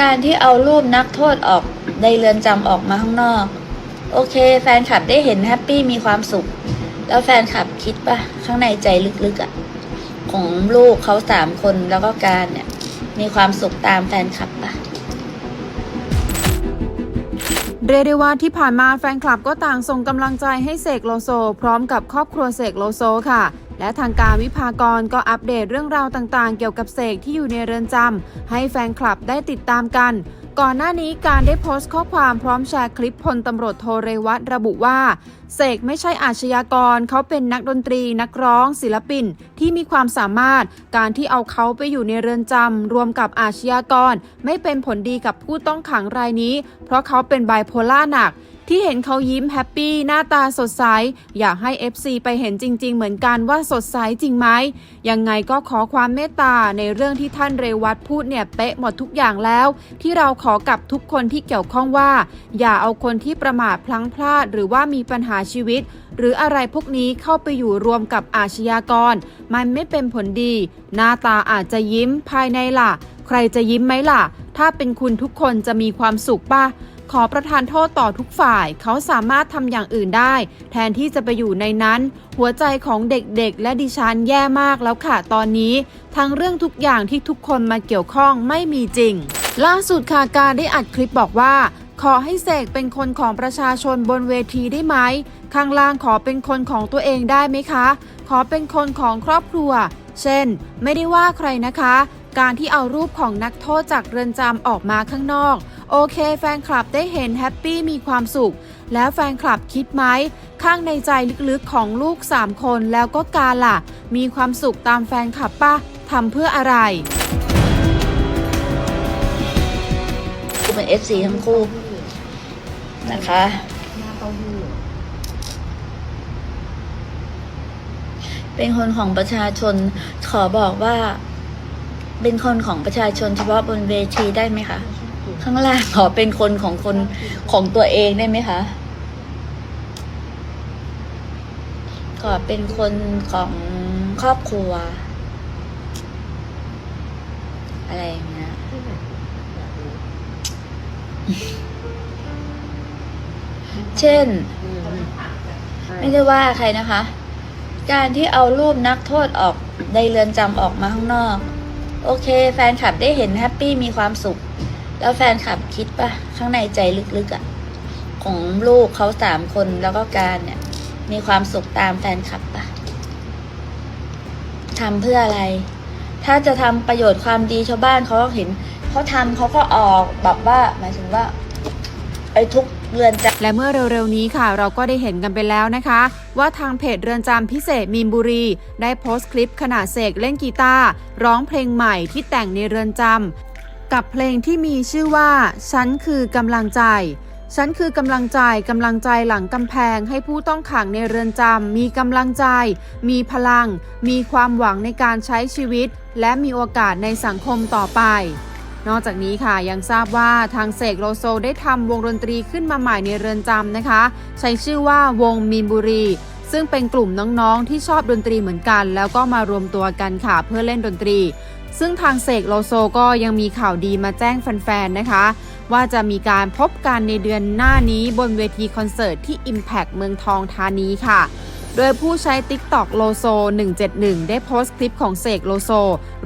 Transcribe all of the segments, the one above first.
การที่เอารูปนักโทษออกในเรือนจำออกมาข้างนอก โอเค แฟนคลับได้เห็นแฮปปี้มีความสุข แล้วแฟนคลับคิดปะข้างในใจลึกๆอะของลูกเขาสามคนแล้วก็การเนี่ย มีความสุขตามแฟนคลับปะเรียกได้ว่าที่ผ่านมาแฟนคลับก็ต่างส่งกำลังใจให้เสกโลโซ พร้อมกับครอบครัวเสกโลโซค่ะและทางการวิพากรก็อัปเดตเรื่องราวต่างๆ เกี่ยวกับเสกที่อยู่ในเรือนจำให้แฟนคลับได้ติดตามกัน ก่อนหน้านี้การได้โพสต์ข้อความพร้อมแชร์คลิปพลตำรวจโทเรวัตระบุว่า เสกไม่ใช่อาชญากร เขาเป็นนักดนตรีนักร้อง ศิลปินที่มีความสามารถ การที่เอาเขาไปอยู่ในเรือนจำรวมกับอาชญากร ไม่เป็นผลดีกับผู้ต้องขังรายนี้ เพราะเขาเป็นไบโพล่าหนัก ที่เห็นเขายิ้มแฮปปี้หน้าตาสดใส อยากให้ FC ไปเห็นจริง ๆ เหมือนกันว่าสดใสจริงไหมยังไงก็ขอความเมตตาในเรื่องที่ท่านเรวัตพูดเนี่ยเป๊ะหมดทุกอย่างแล้ว ที่เราขอกับทุกคนที่เกี่ยวข้องว่า อย่าเอาคนที่ประมาทพลั้งพลาด หรือว่ามีปัญหาชีวิต หรืออะไรพวกนี้เข้าไปอยู่รวมกับอาชญากร มันไม่เป็นผลดี หน้าตาอาจจะยิ้มภายในล่ะ ใครจะยิ้มไหมล่ะ ถ้าเป็นคุณทุกคนจะมีความสุขป่ะ ขอประทานโทษต่อทุกฝ่าย เขาสามารถทำอย่างอื่นได้ แทนที่จะไปอยู่ในนั้น หัวใจของเด็กๆ และดิฉันแย่มากแล้วค่ะตอนนี้ ทั้งเรื่องทุกอย่างที่ทุกคนมาเกี่ยวข้องไม่มีจริง ล่าสุดค่ะการได้อัดคลิปบอกว่าขอให้เสกเป็นคนของประชาชนบนเวทีได้ไหม ข้างล่างขอเป็นคนของตัวเองได้ไหมคะ ขอเป็นคนของครอบครัว เช่น ไม่ได้ว่าใครนะคะ การที่เอารูปของนักโทษจากเรือนจำออกมาข้างนอก โอเค แฟนคลับได้เห็นแฮปปี้มีความสุข แล้วแฟนคลับคิดไหม ข้างในใจลึกๆของลูก 3 คนแล้วก็กาล่ะ มีความสุขตามแฟนคลับป่ะทำเพื่ออะไรคือเป็น FC ทั้งคู่นะคะเป็นคนของประชาชนขอบอกว่า เป็นคนของประชาชนเฉพาะบนเวทีได้ไหมคะ ข้างล่างขอเป็นคนของคนของตัวเองได้ไหมคะขอเป็นคนของครอบครัว อะไรอย่างเงี้ยเช่น ไม่ได้ว่าใครนะคะ การที่เอารูปนักโทษออกในเรือนจำออกมาข้างนอก โอเค แฟนคลับได้เห็นแฮปปี้มีความสุข แล้วแฟนคลับคิดปะข้างในใจลึกๆอะของลูกเขาสามคนแล้วก็การเนี่ย มีความสุขตามแฟนคลับปะทำเพื่ออะไร ถ้าจะทำประโยชน์ความดีชาวบ้านเขาก็เห็นเขาทำเขาก็ออกแบบว่าหมายถึงว่าไปทุกเรือนจำและเมื่อเร็วๆนี้ค่ะ เราก็ได้เห็นกันไปแล้วนะคะ ว่าทางเพจเรือนจำพิเศษมีนบุรี ได้โพสต์คลิปขณะเสกเล่นกีตาร์ร้องเพลงใหม่ที่แต่งในเรือนจำ กับเพลงที่มีชื่อว่า ฉันคือกำลังใจ ฉันคือกำลังใจกำลังใจหลังกำแพงให้ผู้ต้องขังในเรือนจำมีกำลังใจ มีพลัง มีความหวังในการใช้ชีวิต และมีโอกาสในสังคมต่อไปนอกจากนี้ค่ะยังทราบว่าทางเสกโลโซได้ทำวงดนตรีขึ้นมาใหม่ในเรือนจำนะคะ ใช้ชื่อว่าวงมีนบุรี ซึ่งเป็นกลุ่มน้องๆที่ชอบดนตรีเหมือนกัน แล้วก็มารวมตัวกันค่ะเพื่อเล่นดนตรี ซึ่งทางเสกโลโซก็ยังมีข่าวดีมาแจ้งแฟนๆ นะคะ ว่าจะมีการพบกันในเดือนหน้านี้บนเวทีคอนเสิร์ตที่ Impact เมืองทองธานีค่ะ โดยผู้ใช้ TikTok โลโซ171 ได้โพสต์คลิปของเสกโลโซ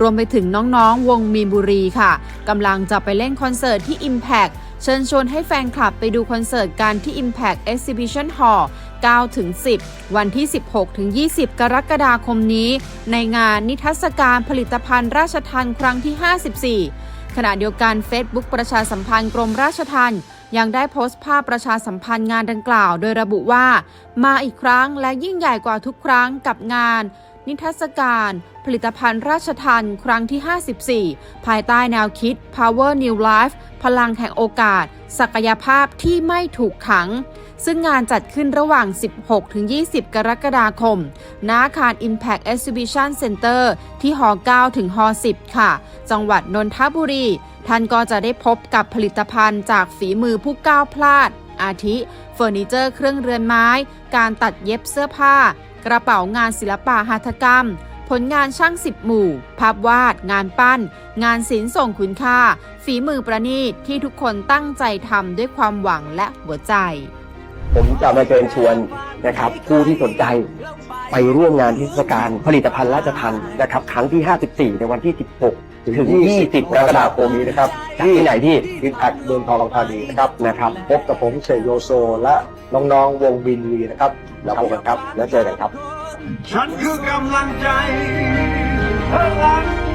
รวมไปถึงน้องๆ วงมีนบุรีค่ะกำลังจะไปเล่นคอนเสิร์ตที่ Impact เชิญชวนให้แฟนคลับไปดูคอนเสิร์ตกันที่ Impact Exhibition Hall 9 ถึง 10 วันที่ 16 ถึง 20 กรกฎาคมนี้ ในงานนิทรรศการผลิตภัณฑ์ราชทันครั้งที่ 54 ขณะเดียวกัน Facebook ประชาสัมพันธ์กรมราชทัณฑ์ยังได้โพสต์ภาพประชาสัมพันธ์งานดังกล่าว โดยระบุว่า มาอีกครั้งและยิ่งใหญ่กว่าทุกครั้งกับงาน นิทรรศการ ผลิตภัณฑ์ราชทันครั้งที่ 54 ภายใต้แนวคิด Power New Life พลังแห่งโอกาส ศักยภาพที่ไม่ถูกขัง ซึ่งงานจัดขึ้นระหว่าง 16-20 กรกฎาคม ณ อาคาร Impact Exhibition Center ที่หอ9ถึงหอ10 ค่ะ จังหวัดนนทบุรี ท่านก็จะได้พบกับผลิตภัณฑ์จากฝีมือผู้ก้าวพลาด อาทิเฟอร์นิเจอร์เครื่องเรือนไม้ การตัดเย็บเสื้อผ้า กระเป๋างานศิลปะหัตถกรรม ผลงานช่างสิบหมู่ ภาพวาด งานปั้น งานศิลป์ส่งคุณค่า ฝีมือประณีตที่ทุกคนตั้งใจทำด้วยความหวังและหัวใจ ผมจะมาเชิญชวนนะครับ ผู้ที่สนใจไปร่วมงานเทศกาลผลิตภัณฑ์ราชทันนะครับ ครั้งที่ 54 ในวันที่ 16 ถึง 20 กรกฎาคมนี้นะครับ ที่ไหนที่อินแพคเมืองทองธานีนะครับนะครับ พบกับผมเสกโยโซ และน้องๆวงบินวีนะครับแล้วพบกันครับแล้วเจอกันครับ ฉันคือกำลังใจพลัง